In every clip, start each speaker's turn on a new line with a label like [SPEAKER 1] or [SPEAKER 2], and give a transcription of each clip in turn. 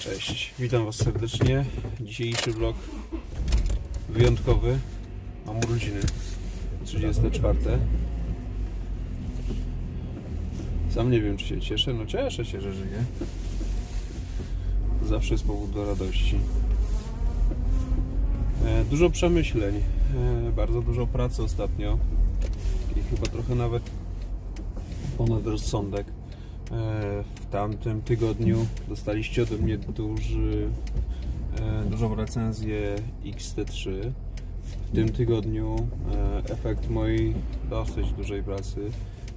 [SPEAKER 1] Cześć, witam Was serdecznie. Dzisiejszy vlog wyjątkowy. Mam urodziny 34. Sam nie wiem, czy się cieszę. No cieszę się, że żyję. Zawsze jest powód do radości. E, Dużo przemyśleń, e, bardzo dużo pracy ostatnio i chyba trochę nawet ponad rozsądek. E, W tamtym tygodniu dostaliście ode mnie duży, e, dużą recenzję XT3. W tym tygodniu e, efekt mojej dosyć dużej pracy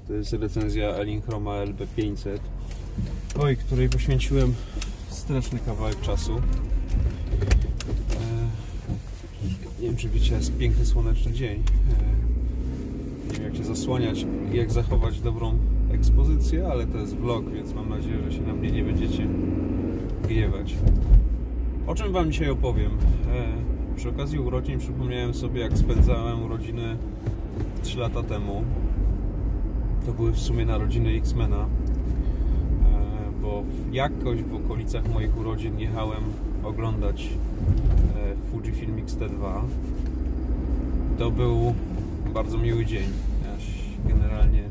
[SPEAKER 1] to jest recenzja Elinchroma LB500, oj, której poświęciłem straszny kawałek czasu. Nie wiem, czy wiecie, jest piękny słoneczny dzień. Nie wiem, jak się zasłaniać jak zachować dobrą ekspozycję, ale to jest vlog, więc mam nadzieję, że się na mnie nie będziecie gniewać. O czym Wam dzisiaj opowiem? E, Przy okazji urodzin przypomniałem sobie, jak spędzałem urodziny 3 lata temu. To były w sumie narodziny X-Mena, e, bo jakoś w okolicach moich urodzin jechałem oglądać e, Fujifilm X-T2. To był bardzo miły dzień. Generalnie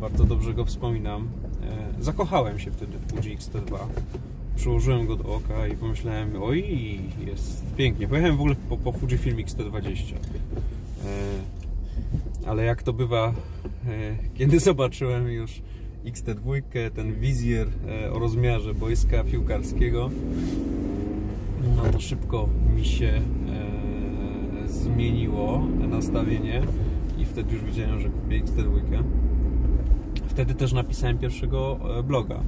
[SPEAKER 1] bardzo dobrze go wspominam. E, Zakochałem się wtedy w Fuji X-T2. Przyłożyłem go do oka i pomyślałem, oj, jest pięknie. Pojechałem w ogóle po, po Fujifilm X-T20. E, Ale jak to bywa, e, kiedy zobaczyłem już XT2, ten wizjer o rozmiarze boiska piłkarskiego, no to szybko mi się zmieniło nastawienie i wtedy już wiedziałem, że kupię XT2. Wtedy też napisałem pierwszego e, bloga.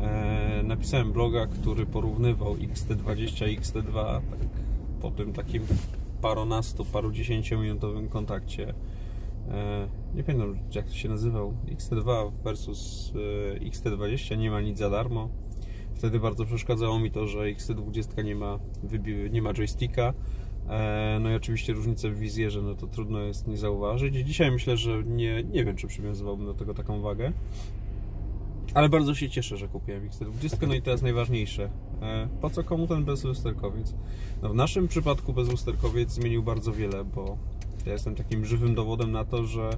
[SPEAKER 1] E, napisałem bloga, który porównywał XT20 i XT2 tak, po tym takim paronastu, parudziesięciominutowym kontakcie. E, nie pamiętam jak to się nazywał. XT2 versus e, XT20 nie ma nic za darmo. Wtedy bardzo przeszkadzało mi to, że XT20 nie ma, nie ma joysticka. E, No i oczywiście różnice w wizjerze, no to trudno jest nie zauważyć. Dzisiaj myślę, że nie, nie wiem, czy przywiązywałbym do tego taką wagę. Ale bardzo się cieszę, że kupiłem XT20. No i teraz najważniejsze. E, Po co komu ten bezlusterkowiec? No w naszym przypadku bezlusterkowiec zmienił bardzo wiele, bo ja jestem takim żywym dowodem na to, że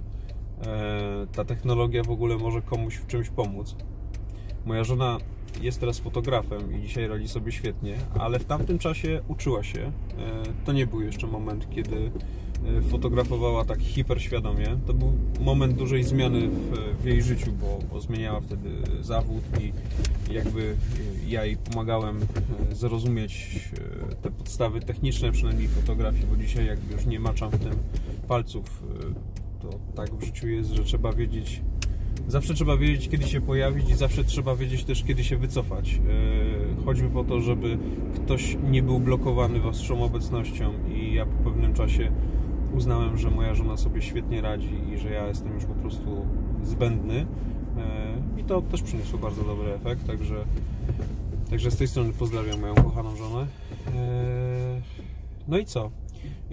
[SPEAKER 1] e, ta technologia w ogóle może komuś w czymś pomóc. Moja żona jest teraz fotografem i dzisiaj radzi sobie świetnie, ale w tamtym czasie uczyła się. E, To nie był jeszcze moment, kiedy e, fotografowała tak hiperświadomie. To był moment dużej zmiany w, w jej życiu, bo, bo zmieniała wtedy zawód i jakby ja jej pomagałem e, zrozumieć e, te podstawy techniczne przynajmniej fotografii, bo dzisiaj jakby już nie maczam w tym palców. e, To tak w życiu jest, że trzeba wiedzieć Zawsze trzeba wiedzieć, kiedy się pojawić i zawsze trzeba wiedzieć też, kiedy się wycofać. Yy, Choćby po to, żeby ktoś nie był blokowany waszą obecnością i ja po pewnym czasie uznałem, że moja żona sobie świetnie radzi i że ja jestem już po prostu zbędny. Yy, I to też przyniosło bardzo dobry efekt, także, także z tej strony pozdrawiam moją kochaną żonę. Yy, No i co?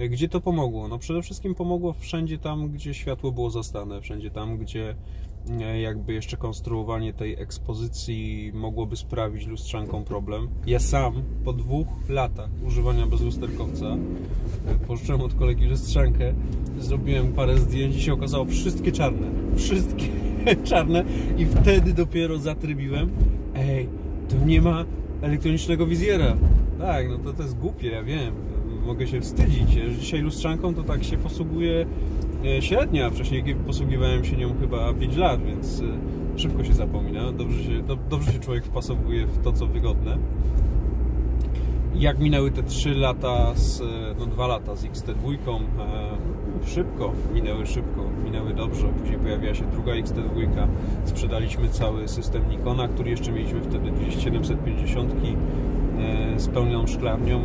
[SPEAKER 1] Gdzie to pomogło? No przede wszystkim pomogło wszędzie tam, gdzie światło było zastane, wszędzie tam, gdzie e, jakby jeszcze konstruowanie tej ekspozycji mogłoby sprawić lustrzankom problem. Ja sam po dwóch latach używania bezlusterkowca e, pożyczyłem od kolegi lustrzankę, zrobiłem parę zdjęć i się okazało wszystkie czarne. Wszystkie czarne i wtedy dopiero zatrybiłem ej, to nie ma elektronicznego wizjera. Tak, no to, to jest głupie, ja wiem. Mogę się wstydzić. Dzisiaj lustrzanką to tak się posługuje e, średnio, a wcześniej posługiwałem się nią chyba 5 lat, więc e, szybko się zapomina. Dobrze się, do, dobrze się człowiek wpasowuje w to, co wygodne. Jak minęły te 3 lata, z, e, no 2 lata z XT2, e, szybko, minęły szybko, minęły dobrze. Później pojawiła się druga XT2, sprzedaliśmy cały system Nikona, który jeszcze mieliśmy wtedy 2750 e, z pełną szklarnią.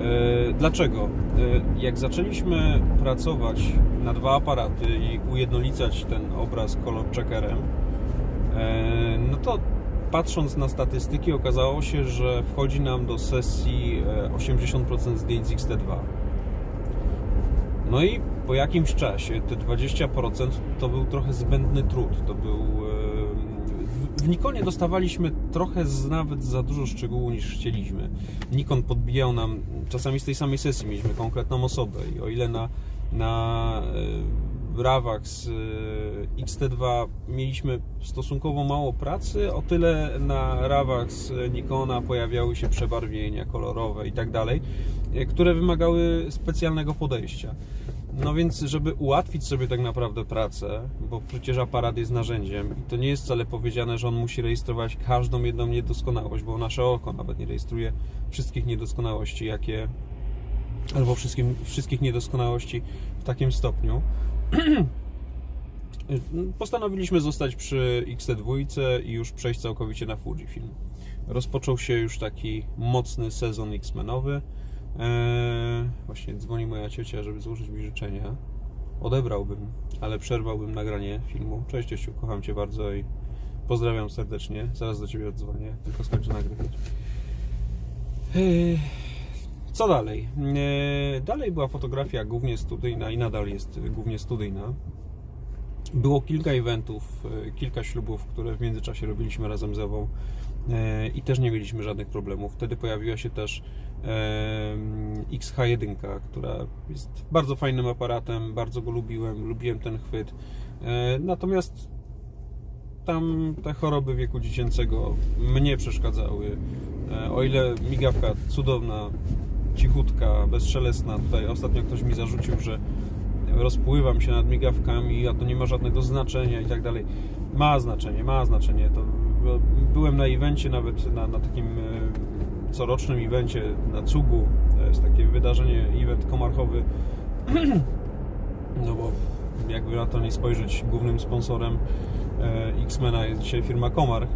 [SPEAKER 1] E, Dlaczego? E, Jak zaczęliśmy pracować na dwa aparaty i ujednolicać ten obraz color checkerem, e, no to patrząc na statystyki okazało się, że wchodzi nam do sesji e, 80% zdjęć z XT2. No i po jakimś czasie te 20% to był trochę zbędny trud. To był w- Nikonie dostawaliśmy trochę z, nawet za dużo szczegółów niż chcieliśmy. Nikon podbijał nam, czasami z tej samej sesji mieliśmy konkretną osobę i o ile na, na e, z e, XT2 mieliśmy stosunkowo mało pracy, o tyle na z Nikona pojawiały się przebarwienia kolorowe i tak dalej, e, które wymagały specjalnego podejścia. No więc, żeby ułatwić sobie tak naprawdę pracę, bo przecież aparat jest narzędziem i to nie jest wcale powiedziane, że on musi rejestrować każdą jedną niedoskonałość, bo nasze oko nawet nie rejestruje wszystkich niedoskonałości, jakie albo wszystkim, wszystkich niedoskonałości w takim stopniu. Postanowiliśmy zostać przy XT2 i już przejść całkowicie na Fujifilm. Rozpoczął się już taki mocny sezon X-Menowy. Eee, właśnie dzwoni moja ciocia, żeby złożyć mi życzenia. Odebrałbym, ale przerwałbym nagranie filmu. Cześć ciociu, kocham Cię bardzo i pozdrawiam serdecznie. Zaraz do Ciebie odzwonię, tylko skończę nagrywać. Eee, co dalej? Eee, dalej była fotografia głównie studyjna i nadal jest głównie studyjna. Było kilka eventów, e, kilka ślubów, które w międzyczasie robiliśmy razem z Ewą e, i też nie mieliśmy żadnych problemów. Wtedy pojawiła się też XH1, która jest bardzo fajnym aparatem, bardzo go lubiłem, lubiłem ten chwyt. E, natomiast tam te choroby wieku dziecięcego mnie przeszkadzały. E, o ile migawka cudowna, cichutka, bezszelestna, tutaj ostatnio ktoś mi zarzucił, że rozpływam się nad migawkami, a to nie ma żadnego znaczenia i tak dalej. Ma znaczenie, ma znaczenie. To byłem na evencie nawet na, na takim e, corocznym evencie na Cugu. To jest takie wydarzenie, event komarchowy. No bo jakby na to nie spojrzeć, głównym sponsorem e, X-Mena jest dzisiaj firma Komarch.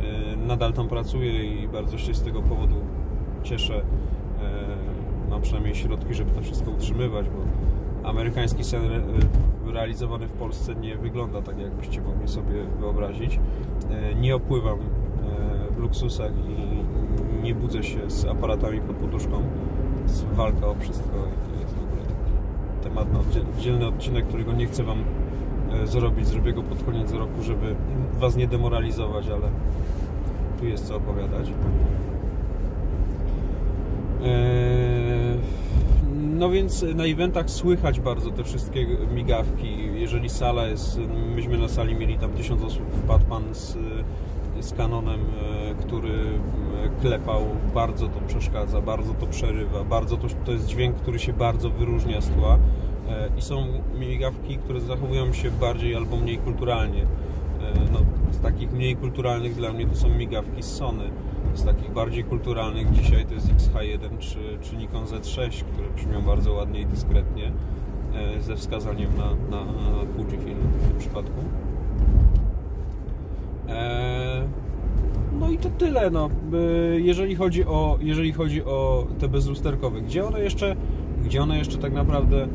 [SPEAKER 1] E, nadal tam pracuję i bardzo się z tego powodu cieszę. Mam przynajmniej środki, żeby to wszystko utrzymywać, bo amerykański sen realizowany w Polsce nie wygląda tak, jakbyście mogli sobie wyobrazić. Nie opływam w luksusach i nie budzę się z aparatami pod poduszką. Jest walka o wszystko i to jest w ogóle taki temat na oddzielny odcinek, którego nie chcę Wam e, zrobić. Zrobię go pod koniec roku, żeby Was nie demoralizować, ale tu jest co opowiadać. E, no więc na eventach słychać bardzo te wszystkie migawki. Jeżeli sala jest, myśmy na sali mieli tam tysiąc osób, wpadł pan z z Canonem, e, który e, klepał, bardzo to przeszkadza, bardzo to przerywa, bardzo to, to jest dźwięk, który się bardzo wyróżnia z tła e, i są migawki, które zachowują się bardziej albo mniej kulturalnie. No, z takich mniej kulturalnych dla mnie to są migawki z Sony. Z takich bardziej kulturalnych dzisiaj to jest XH1 czy, czy Nikon Z6, które brzmią bardzo ładnie i dyskretnie ze wskazaniem na, na Fujifilm w tym przypadku. E, no i to tyle. No. E, jeżeli, chodzi o, jeżeli chodzi o te bezlusterkowe, gdzie one jeszcze, gdzie one jeszcze tak naprawdę, e,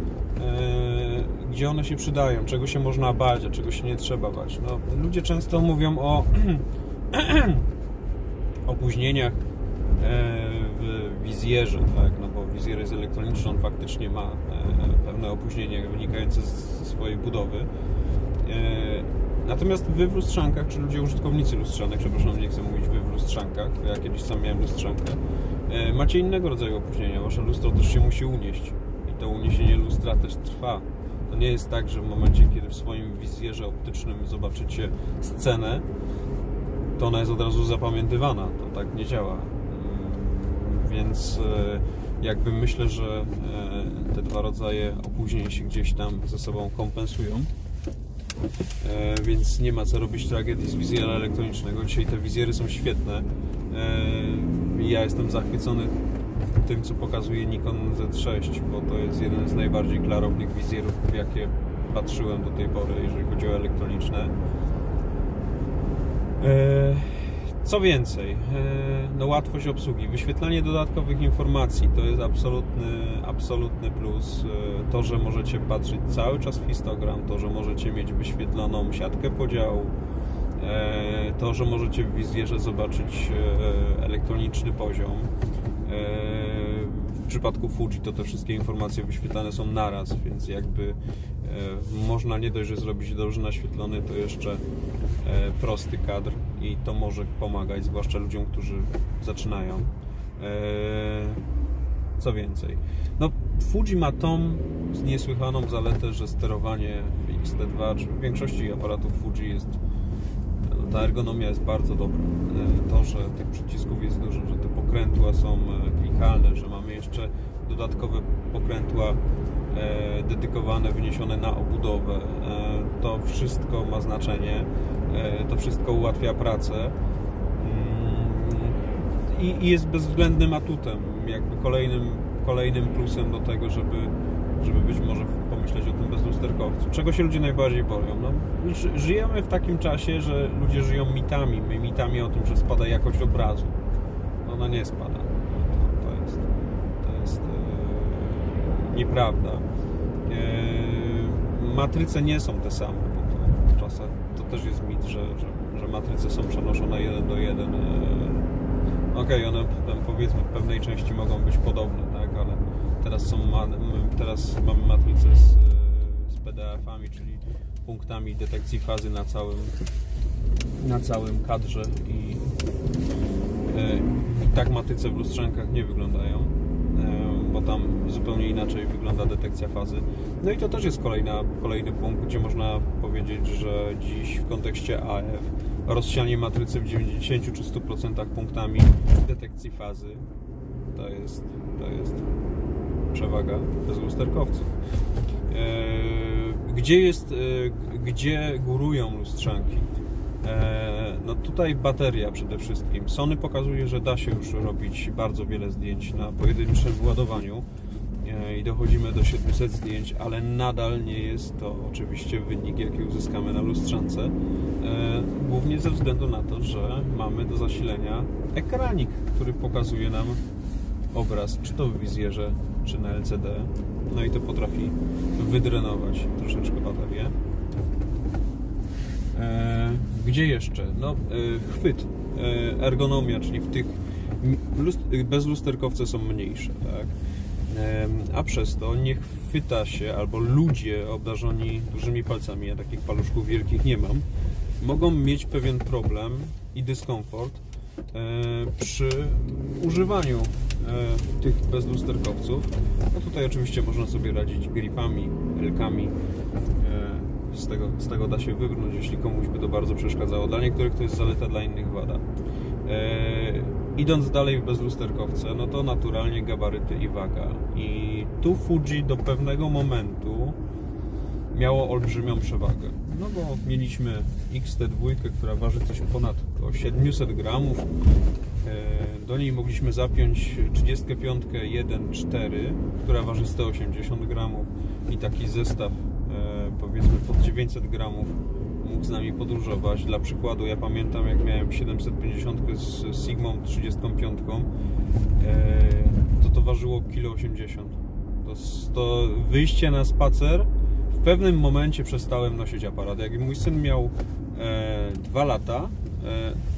[SPEAKER 1] gdzie one się przydają, czego się można bać, a czego się nie trzeba bać. No, ludzie często mówią o opóźnieniach w wizjerze, tak? no bo wizjer jest elektroniczny, on faktycznie ma pewne opóźnienia wynikające ze swojej budowy Natomiast wy w lustrzankach, czy ludzie użytkownicy lustrzanek, przepraszam, nie chcę mówić wy w lustrzankach, ja kiedyś sam miałem lustrzankę, e, macie innego rodzaju opóźnienia. Wasze lustro też się musi unieść i to uniesienie lustra też trwa. To nie jest tak, że w momencie, kiedy w swoim wizjerze optycznym zobaczycie scenę, to ona jest od razu zapamiętywana. To tak nie działa. Mm, więc e, jakby myślę, że e, te dwa rodzaje opóźnień się gdzieś tam ze sobą kompensują. Więc nie ma co robić tragedii z wizjera elektronicznego. Dzisiaj te wizjery są świetne. Ja jestem zachwycony tym, co pokazuje Nikon Z6, bo to jest jeden z najbardziej klarownych wizjerów, jakie patrzyłem do tej pory, jeżeli chodzi o elektroniczne. E, co więcej, e, no łatwość obsługi, wyświetlanie dodatkowych informacji to jest absolutny, absolutny plus. E, to, że możecie patrzeć cały czas w histogram, to, że możecie mieć wyświetloną siatkę podziału, to, że możecie w wizjerze zobaczyć elektroniczny poziom. W przypadku Fuji to te wszystkie informacje wyświetlane są naraz, więc jakby e, można nie dość, że zrobić dobrze naświetlony, to jeszcze e, prosty kadr i to może pomagać, zwłaszcza ludziom, którzy zaczynają. E, co więcej, no Fuji ma tą niesłychaną zaletę, że sterowanie w XT2 czy w większości aparatów Fuji jest ta ergonomia jest bardzo dobra. E, to, że tych przycisków jest dużo, że te pokrętła są e, klikalne, że mamy jeszcze dodatkowe pokrętła e, dedykowane, wyniesione na obudowę, to wszystko ma znaczenie, to wszystko ułatwia pracę mm, i jest bezwzględnym atutem, jakby kolejnym, kolejnym plusem do tego, żeby żeby być może pomyśleć o tym bezlusterkowcu. Czego się ludzie najbardziej boją? No, żyjemy w takim czasie, że ludzie żyją mitami. My mitami o tym, że spada jakość obrazu. Ona nie spada. To, jest, to jest e, nieprawda. E, matryce nie są te same, bo to to też jest mit, że, że, że matryce są przenoszone jeden do jeden. E, Okej, okay, one powiedzmy w pewnej części mogą być podobne, tak, ale Teraz, są, teraz mamy matrycę z, z PDA-ami, czyli punktami detekcji fazy na całym, na całym kadrze i, e, i tak matryce w lustrzankach nie wyglądają, e, bo tam zupełnie inaczej wygląda detekcja fazy. No i to też jest kolejna, kolejny punkt, gdzie można powiedzieć, że dziś w kontekście AF rozsianie matrycy w 90 czy 100% punktami detekcji fazy to jest, to jest przewaga bezlusterkowców. E, gdzie jest, e, gdzie górują lustrzanki? E, no tutaj bateria przede wszystkim. Sony pokazuje, że da się już robić bardzo wiele zdjęć na pojedynczym władowaniu i dochodzimy do 700 zdjęć, ale nadal nie jest to oczywiście wynik, jaki uzyskamy na lustrzance. Głównie ze względu na to, że mamy do zasilenia ekranik, który pokazuje nam obraz, czy to w wizjerze, czy na LCD. No i to potrafi wydrenować troszeczkę baterię. E, gdzie jeszcze? No, e, chwyt, e, ergonomia, czyli w tych bezlusterkowce są mniejsze, tak? a przez to nie chwyta się, albo ludzie obdarzoni dużymi palcami, ja takich paluszków wielkich nie mam, mogą mieć pewien problem i dyskomfort przy używaniu tych bezlusterkowców. No tutaj oczywiście można sobie radzić gripami, rylkami. E, z tego, z tego da się wybrnąć, jeśli komuś by to bardzo przeszkadzało. Dla niektórych to jest zaleta, dla innych wada. E, idąc dalej w bezlusterkowce, no to naturalnie gabaryty i waga. I tu Fuji do pewnego momentu miało olbrzymią przewagę. No bo mieliśmy XT2, która waży coś ponad 700 gramów, E, do niej mogliśmy zapiąć 35 1.4, która waży 180 gramów i taki zestaw e, powiedzmy pod 900 gramów mógł z nami podróżować. Dla przykładu ja pamiętam jak miałem 750 z Sigmą 35 e, to to ważyło 1,80 kg. To, to wyjście na spacer w pewnym momencie przestałem nosić aparat. Jak mój syn miał e, 2 lata, E,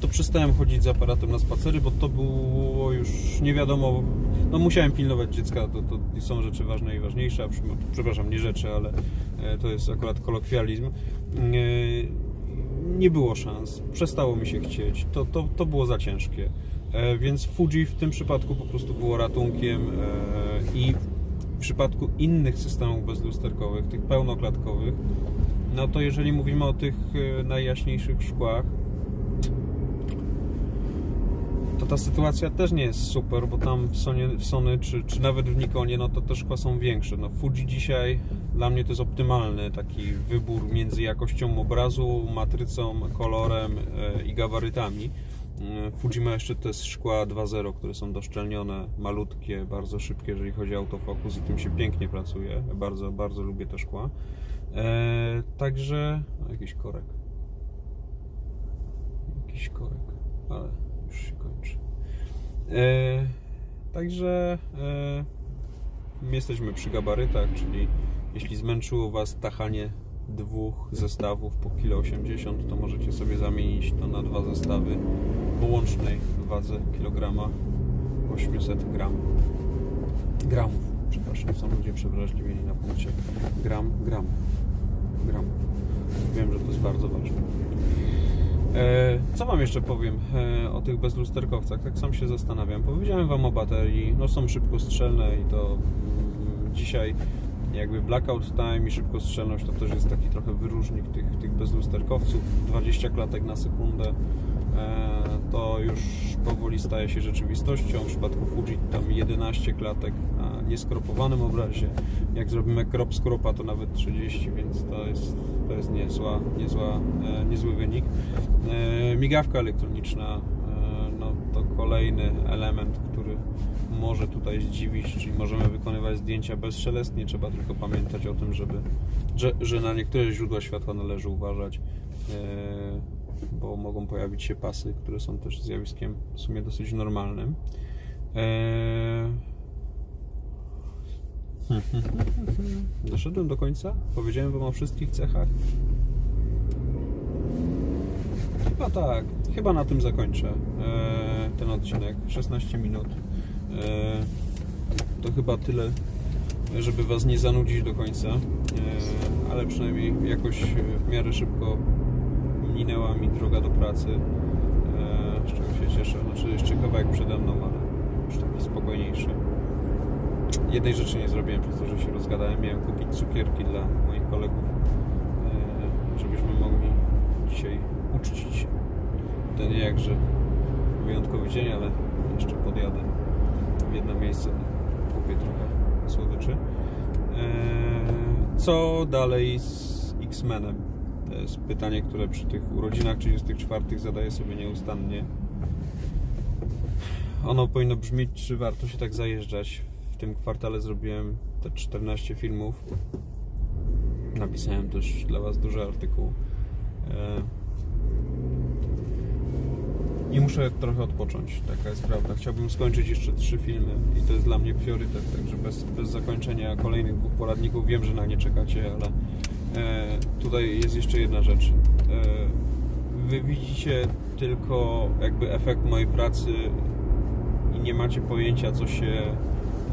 [SPEAKER 1] to przestałem chodzić z aparatem na spacery, bo to było już nie wiadomo. No musiałem pilnować dziecka, to, to są rzeczy ważne i ważniejsze. Przepraszam, nie rzeczy, ale e, to jest akurat kolokwializm. E, nie było szans, przestało mi się chcieć, to, to, to było za ciężkie. Więc Fuji w tym przypadku po prostu było ratunkiem i w przypadku innych systemów bezlusterkowych, tych pełnoklatkowych, no to jeżeli mówimy o tych najjaśniejszych szkłach, to ta sytuacja też nie jest super, bo tam w Sony, w Sony czy, czy nawet w Nikonie, no to te szkła są większe. No Fuji dzisiaj dla mnie to jest optymalny taki wybór między jakością obrazu, matrycą, kolorem e, i gabarytami. E, Fuji ma jeszcze te szkła 2.0, które są doszczelnione, malutkie, bardzo szybkie, jeżeli chodzi o autofokus i tym się pięknie pracuje. Bardzo, bardzo lubię te szkła. E, także jakiś korek. Jakiś korek, ale już się kończy. E, także e, jesteśmy przy gabarytach, czyli jeśli zmęczyło Was tachanie dwóch zestawów po kilo 80 to możecie sobie zamienić to na dwa zestawy po łącznej wadze kilograma 800 gram. gramów. Przepraszam, są ludzie przewrażliwieni na punkcie gram, gram, gram. Wiem, że to jest bardzo ważne. E, co Wam jeszcze powiem e, o tych bezlusterkowcach? Tak sam się zastanawiam. Powiedziałem Wam o baterii. No są szybkostrzelne i to mm, dzisiaj jakby blackout time i szybkostrzelność to też jest taki trochę wyróżnik tych, tych bezlusterkowców. 20 klatek na sekundę e, to już powoli staje się rzeczywistością. W przypadku Fuji tam 11 klatek nieskropowanym obrazie. Jak zrobimy crop skropa to nawet 30, więc to jest, to jest niezła, niezła, e, niezły wynik. E, migawka elektroniczna no, to kolejny element, który może tutaj zdziwić, czyli możemy wykonywać zdjęcia bezszelestnie, trzeba tylko pamiętać o tym, żeby, że, że na niektóre źródła światła należy uważać, bo mogą pojawić się pasy, które są też zjawiskiem w sumie dosyć normalnym. Doszedłem do końca? Powiedziałem Wam o wszystkich cechach? Chyba tak. Chyba na tym zakończę e, ten odcinek. 16 minut. E, to chyba tyle, żeby Was nie zanudzić do końca. E, ale przynajmniej jakoś w miarę szybko minęła mi droga do pracy. Z czego się cieszę. Znaczy jeszcze kawałek przede mną, ale już taki spokojniejszy. Jednej rzeczy nie zrobiłem przez to, że się rozgadałem. Miałem kupić cukierki dla moich kolegów, żebyśmy mogli dzisiaj uczcić ten jakże wyjątkowy dzień, ale jeszcze podjadę w jedno miejsce, kupię trochę słodyczy. Co dalej z X-Menem? To jest pytanie, które przy tych urodzinach 34 zadaję sobie nieustannie. Ono powinno brzmieć, czy warto się tak zajeżdżać. Tym kwartale zrobiłem te 14 filmów. Napisałem też dla Was duży artykuł i muszę trochę odpocząć, taka jest prawda. Chciałbym skończyć jeszcze trzy filmy i to jest dla mnie priorytet, także bez, bez zakończenia kolejnych dwóch poradników wiem, że na nie czekacie, ale e, tutaj jest jeszcze jedna rzecz. E, wy widzicie tylko jakby efekt mojej pracy i nie macie pojęcia, co się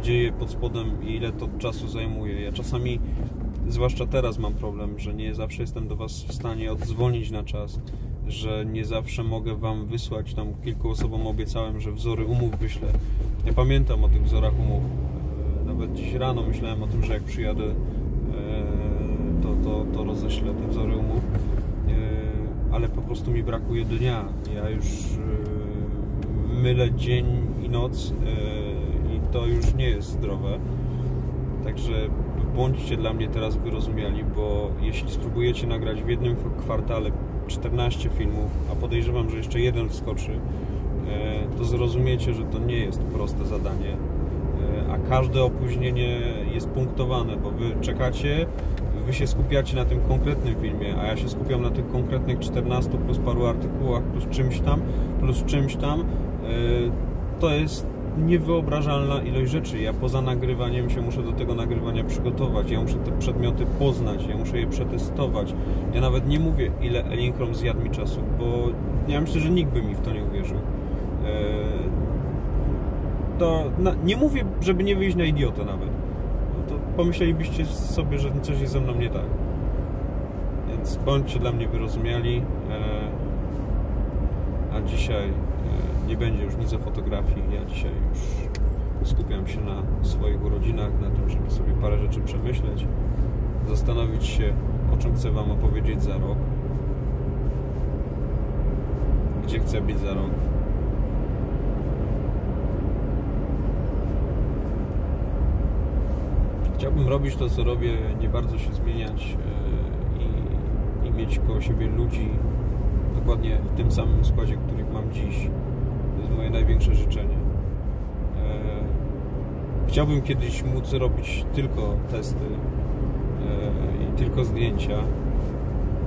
[SPEAKER 1] dzieje pod spodem i ile to czasu zajmuje. Ja czasami, zwłaszcza teraz mam problem, że nie zawsze jestem do Was w stanie odzwonić na czas że nie zawsze mogę Wam wysłać. Tam kilku osobom obiecałem, że wzory umów wyślę. Ja pamiętam o tych wzorach umów. E, nawet dziś rano myślałem o tym, że jak przyjadę, e, to, to, to roześlę te wzory umów. E, ale po prostu mi brakuje dnia. Ja już mylę dzień i noc to już nie jest zdrowe. Także bądźcie dla mnie teraz wyrozumiali, bo jeśli spróbujecie nagrać w jednym kwartale 14 filmów, a podejrzewam, że jeszcze jeden wskoczy, e, to zrozumiecie, że to nie jest proste zadanie. E, a każde opóźnienie jest punktowane, bo wy czekacie, wy się skupiacie na tym konkretnym filmie, a ja się skupiam na tych konkretnych 14 plus paru artykułach, plus czymś tam, plus czymś tam. E, to jest niewyobrażalna ilość rzeczy. Ja poza nagrywaniem się muszę do tego nagrywania przygotować. Ja muszę te przedmioty poznać, ja muszę je przetestować. Ja nawet nie mówię, ile Elinkrom zjadł mi czasu, bo ja myślę, że nikt by mi w to nie uwierzył. E, to nie mówię, żeby nie wyjść na idiotę nawet. No to pomyślelibyście sobie, że coś jest ze mną nie tak. Więc bądźcie dla mnie wyrozumiali. E, a dzisiaj nie będzie już nic o fotografii. Ja dzisiaj już skupiam się na swoich urodzinach, na tym, żeby sobie parę rzeczy przemyśleć, zastanowić się, o czym chcę Wam opowiedzieć za rok, gdzie chcę być za rok. Chciałbym robić to, co robię, nie bardzo się zmieniać e, i, i mieć koło siebie ludzi dokładnie w tym samym składzie, których mam dziś moje największe życzenie. E, chciałbym kiedyś móc robić tylko testy e, i tylko zdjęcia.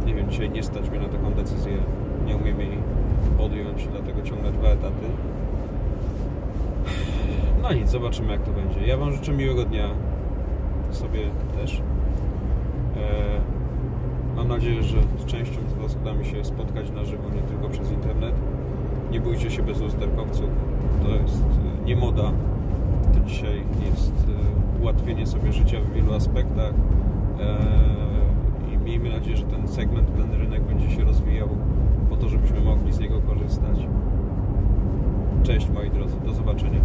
[SPEAKER 1] Nie wiem, dzisiaj nie stać mnie na taką decyzję. Nie umiem jej podjąć, dlatego ciągnę dwa etaty. No nic, zobaczymy jak to będzie. Ja Wam życzę miłego dnia. Sobie też. E, mam nadzieję, że z częścią z Was uda mi się spotkać na żywo, nie tylko przez internet. Nie bójcie się bez lusterkowców. To jest e, nie moda. to dzisiaj jest e, ułatwienie sobie życia w wielu aspektach e, i miejmy nadzieję, że ten segment, ten rynek będzie się rozwijał po to, żebyśmy mogli z niego korzystać. Cześć moi drodzy, do zobaczenia.